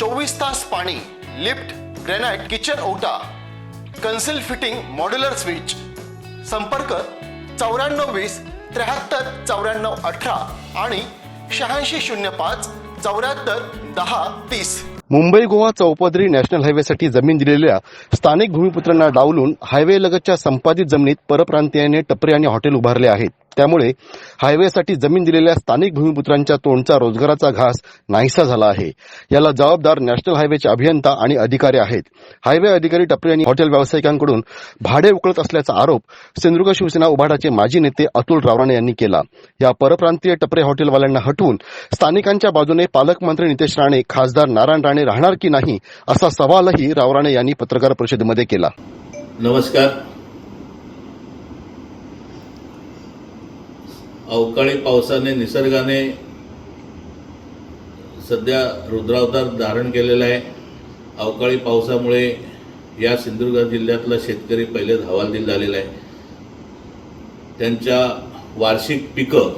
चोवीस तास पाणी लिफ्ट ग्रेनाइट किचन ओटा कन्सिल फिटिंग मॉड्युलर स्विच. संपर्क चौऱ्याण्णव वीस त्र्याहत्तर चौऱ्याण्णव अठरा आणि शहाऐंशी शून्य पाच चौऱ्याहत्तर दहा तीस. मुंबई गोवा चौपदरी नॅशनल हायवेसाठी जमीन दिलेल्या स्थानिक भूमिपुत्रांना डावलून हायवे लगतच्या संपादित जमिनीत परप्रांतीयाने टपरे आणि हॉटेल उभारले आहेत. त्यामुळे हायवेसाठी जमीन दिलेल्या स्थानिक भूमिपुत्रांच्या तोंडचा रोजगाराचा घास नाहीसा झाला आहे. याला जबाबदार नॅशनल हायवेचे अभियंता आणि अधिकारी आहेत. हायवे अधिकारी टपरे आणि हॉटेल व्यावसायिकांकडून भाडे उकळत असल्याचा आरोप सिंधुदुर्ग शिवसेना उभाटाचे माजी नेते अतुल रावराणे यांनी केला. या परप्रांतीय टपरे हॉटेलवाल्यांना हटवून स्थानिकांच्या बाजूने पालकमंत्री नितेश राणे खासदार नारायण राणे राहणार की नाही असा सवालही रावराणे यांनी पत्रकार परिषदेमध्ये केला. नमस्कार. अवकाळी पावसाने निसर्गाने सध्या रुद्रावतार धारण केलेला आहे. अवकाळी पावसामुळे या सिंधुदुर्ग जिल्ह्यातला शेतकरी पहिले हवालदिल झालेला आहे. त्यांच्या वार्षिक पिकं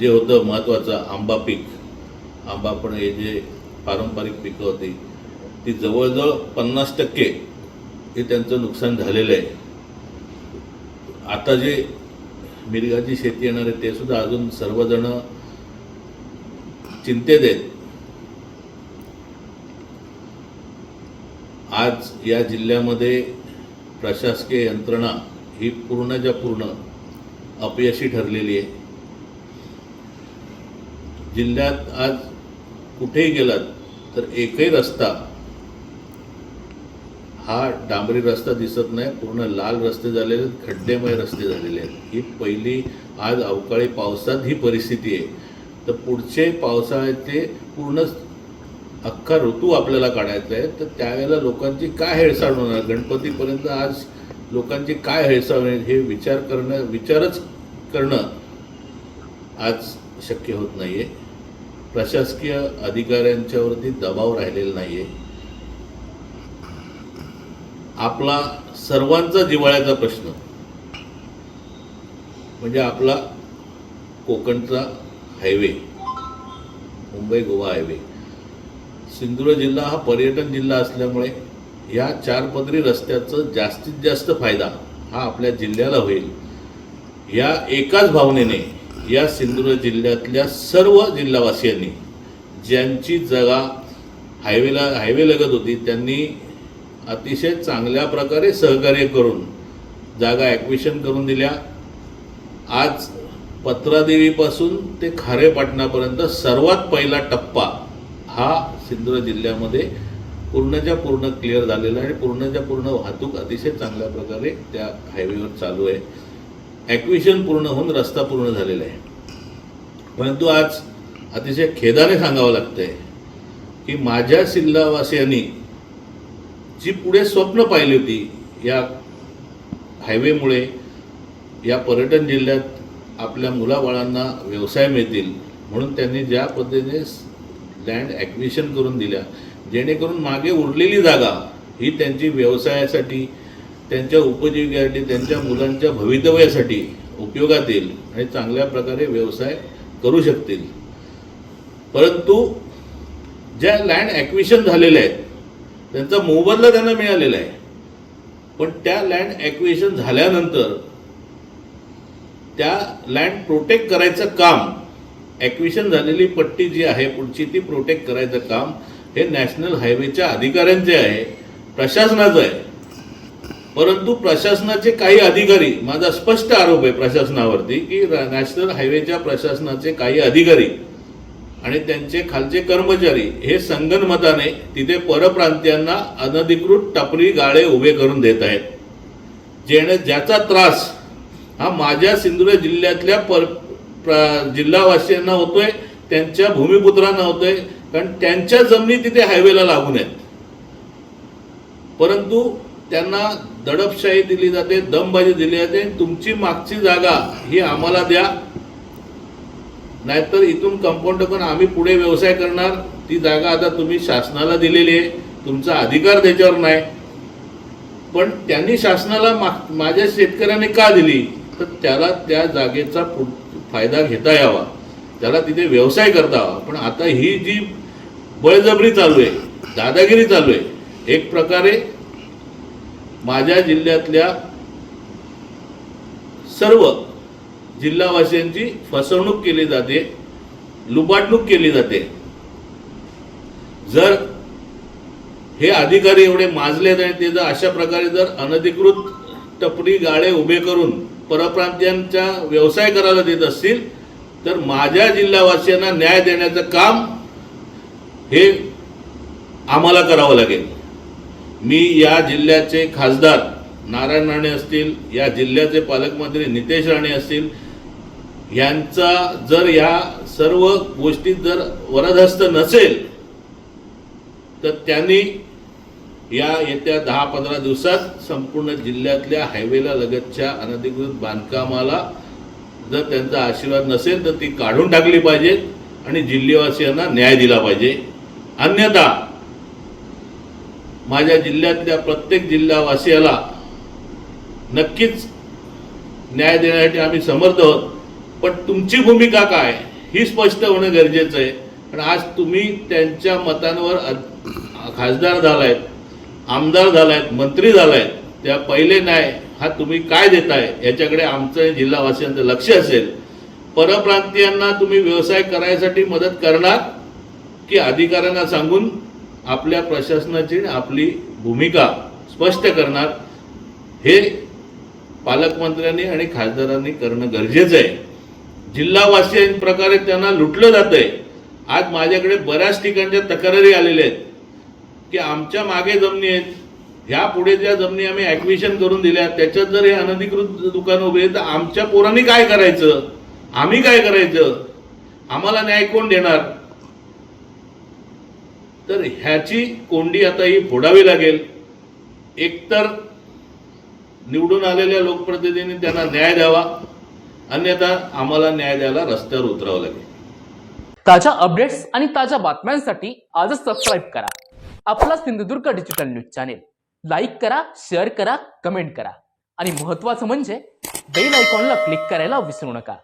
जे होतं महत्त्वाचं आंबा पीक. आंबा पण हे जे पारंपरिक पिकं होती ती जवळजवळ पन्नास टक्के हे त्यांचं नुकसान झालेलं आहे. आता जे मिरगाची शेती येणार आहे ते सुद्धा अजून सर्वजण चिंतेत आहेत. आज या जिल्ह्यामध्ये प्रशासकीय यंत्रणा ही पूर्णच्या पूर्ण अपयशी ठरलेली आहे. जिल्ह्यात आज कुठेही गेलात तर एकही रस्ता हा डांबरी रस्ता दिसत नाही पूर्ण लाल रस्ते झालेले आहेत खड्डेमय रस्ते झालेले आहेत. ही पहिली आज अवकाळी पावसात ही परिस्थिती आहे. तर पुढचे पावसाळ्याचे पूर्ण अख्खा ऋतू आपल्याला काढायचा आहे. तर त्यावेळेला लोकांची काय हेळसाळ होणार? गणपतीपर्यंत आज लोकांची काय हेळसाळ होईल हे विचार करणं विचारच करणं आज शक्य होत नाही आहे प्रशासकीय अधिकाऱ्यांच्यावरती दबाव राहिलेला नाही आहे आपला सर्वांचा जिव्हाळ्याचा प्रश्न. म्हणजे आपला कोकणचा हायवे. मुंबई गोवा हायवे. सिंधुदुर्ग जिल्हा हा पर्यटन जिल्हा असल्यामुळे या चारपदरी रस्त्याचं जास्तीत जास्त फायदा हा आपल्या जिल्ह्याला होईल. या एकाच भावनेने या सिंधुदुर्ग जिल्ह्यातल्या सर्व जिल्हावासियांनी ज्यांची जागा हायवेला हायवे लगत होती त्यांनी अतिशय चांगल्या प्रकारे सहकार्य करून जागा ॲक्विशन करून दिल्या. आज पत्रादेवीपासून ते खारेपाटणापर्यंत सर्वात पहिला टप्पा हा सिंधुदुर्ग जिल्ह्यामध्ये पूर्णच्या पूर्ण क्लिअर झालेला आहे. आणि पूर्णच्या पूर्ण वाहतूक अतिशय चांगल्या प्रकारे त्या हायवेवर चालू आहे. ॲक्विशन पूर्ण होऊन रस्ता पूर्ण झालेला आहे. परंतु आज अतिशय खेदाने सांगावं लागतंय की माझ्या शिल्लावासियांनी जी पुढे स्वप्न पाहिली होती या हायवेमुळे या पर्यटन जिल्ह्यात आपल्या मुलाबाळांना व्यवसाय मिळतील म्हणून त्यांनी ज्या पद्धतीने लँड ॲक्विशन करून दिल्या जेणेकरून मागे उरलेली जागा ही त्यांची व्यवसायासाठी त्यांच्या उपजीविकेसाठी त्यांच्या मुलांच्या भवितव्यासाठी उपयोगात येईल आणि चांगल्या प्रकारे व्यवसाय करू शकतील. परंतु ज्या लँड ॲक्विशन झालेल्या आहेत त्यांचा मोबदला त्यांना मिळालेला आहे. पण त्या लँड ॲक्विशन झाल्यानंतर त्या लँड प्रोटेक्ट करायचं काम ॲक्विशन झालेली पट्टी जी आहे पुढची ती प्रोटेक्ट करायचं काम हे नॅशनल हायवेच्या अधिकाऱ्यांचे आहे प्रशासनाचं आहे. परंतु प्रशासनाचे काही अधिकारी माझा स्पष्ट आरोप आहे प्रशासनावरती की नॅशनल हायवेच्या प्रशासनाचे काही अधिकारी आणि त्यांचे खालचे कर्मचारी हे संगनमताने तिथे परप्रांतीयांना अनधिकृत टपरी गाळे उभे करून देत आहेत. जेणे ज्याचा त्रास हा माझ्या सिंधुदुर्ग जिल्ह्यातल्या पर प्र- जिल्हावासियांना होतोय त्यांच्या भूमिपुत्रांना होतोय कारण त्यांच्या जमिनी तिथे हायवेला लागून आहेत. परंतु त्यांना दडपशाही दिली जाते दमबाजी दिली जाते तुमची मागची जागा ही आम्हाला द्या नाहीतर इथून कंपाऊंड पण आम्ही पुढे व्यवसाय करणार. ती जागा आता तुम्ही शासनाला दिलेली आहे. तुमचा अधिकार त्याच्यावर नाही. पण त्यांनी शासनाला मा- माझ्या शेतकऱ्याने का दिली? तर त्याला त्या जागेचा फायदा घेता यावा. त्याला तिथे व्यवसाय करता यावा पण आता ही जी बळजबरी चालू आहे दादागिरी चालू आहे एक प्रकारे माझ्या जिल्ह्यातल्या सर्व जिल्हावासियांची फसवणूक केली जाते लुबाडणूक केली जाते. जर हे अधिकारी एवढे माजलेत आणि ते जर अशा प्रकारे जर अनधिकृत टपरी गाळे उभे करून परप्रांतीयांचा व्यवसाय करायला देत असतील तर माझ्या जिल्हावासियांना न्याय देण्याचं काम हे आम्हाला करावं लागेल. मी या जिल्ह्याचे खासदार नारायण राणे असतील या जिल्ह्याचे पालकमंत्री नितेश राणे असतील यांचा जर या सर्व गोष्टीत जर वरदहस्त नसेल तर त्यांनी या येत्या दहा पंधरा दिवसात संपूर्ण जिल्ह्यातल्या हायवेला लगतच्या अनधिकृत बांधकामाला जर त्यांचा आशीर्वाद नसेल तर ती काढून टाकली पाहिजेत आणि जिल्हेवासियांना न्याय दिला पाहिजे. अन्यथा माझ्या जिल्ह्यातल्या प्रत्येक जिल्हावासियाला नक्कीच न्याय देण्यासाठी आम्ही समर्थ आहोत. पण तुमची भूमिका काय? ही स्पष्ट होणं गरजेचं आहे. पण आज तुम्ही त्यांच्या मतांवर खासदार झालायत आमदार झालायत मंत्री झालायत त्या पहिले नाही हा तुम्ही काय देताय याच्याकडे आमचं जिल्हावासियांचं लक्ष असेल. परप्रांतीयांना तुम्ही व्यवसाय करायसाठी मदत करणार की अधिकाऱ्यांना सांगून आपल्या प्रशासनाची आपली भूमिका स्पष्ट करणार? हे पालकमंत्र्यांनी आणि खासदारांनी करणं गरजेचं आहे. जिल्हावासी प्रकारे त्यांना लुटलं जातंय. आज माझ्याकडे बऱ्याच ठिकाणच्या तक्रारी आलेल्या आहेत. की आमच्या मागे जमिनी आहेत. ह्या पुढे ज्या जमिनी आम्ही ॲक्विशन करून दिल्या त्याच्यात जर हे अनधिकृत दुकान उभे तर आमच्या पोरांनी काय करायचं? आम्ही काय करायचं? आम्हाला न्याय कोण देणार? तर ह्याची कोंडी आता ही फोडावी लागेल. एकतर निवडून आलेल्या लोकप्रतिनिधींनी त्यांना न्याय द्यावा. अन्यथा आम्हाला न्याय द्यायला रस्त्यावर उतरावं लागेल. ताज्या अपडेट्स आणि ताज्या बातम्यांसाठी आजच सबस्क्राईब करा. आपला Sindhudurg digital news channel like करा शेअर करा कमेंट करा. आणि महत्त्वाचं म्हणजे बेल आयकॉनला क्लिक करायला विसरू नका.